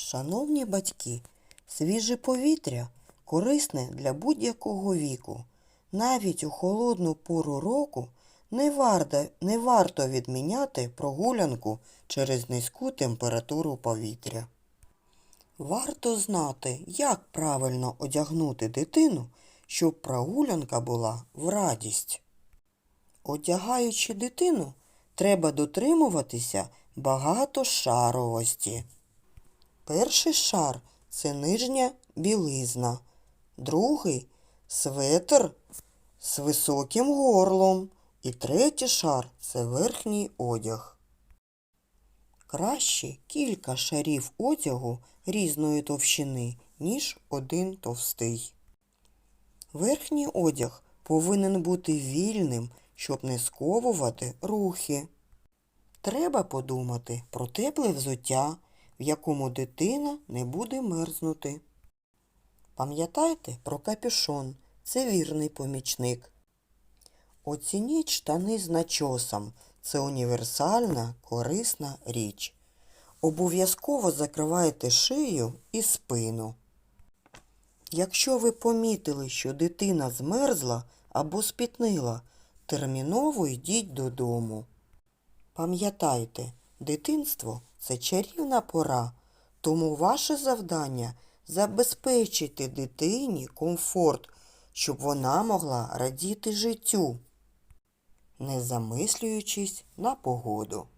Шановні батьки, свіже повітря корисне для будь-якого віку. Навіть у холодну пору року не варто, не варто відміняти прогулянку через низьку температуру повітря. Варто знати, як правильно одягнути дитину, щоб прогулянка була в радість. Одягаючи дитину, треба дотримуватися багатошаровості. Перший шар це нижня білизна, другий светр з високим горлом, і третій шар це верхній одяг. Краще кілька шарів одягу різної товщини, ніж один товстий. Верхній одяг повинен бути вільним, щоб не сковувати рухи. Треба подумати про тепле взуття, в якому дитина не буде мерзнути. Пам'ятайте про капюшон, це вірний помічник. Оцініть штани з начосом. Це універсальна, корисна річ. Обов'язково закривайте шию і спину. Якщо ви помітили, що дитина змерзла або спітнила, терміново йдіть додому. Пам'ятайте, дитинство це чарівна пора, тому ваше завдання забезпечити дитині комфорт, щоб вона могла радіти життю, не замислюючись на погоду.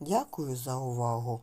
Дякую за увагу.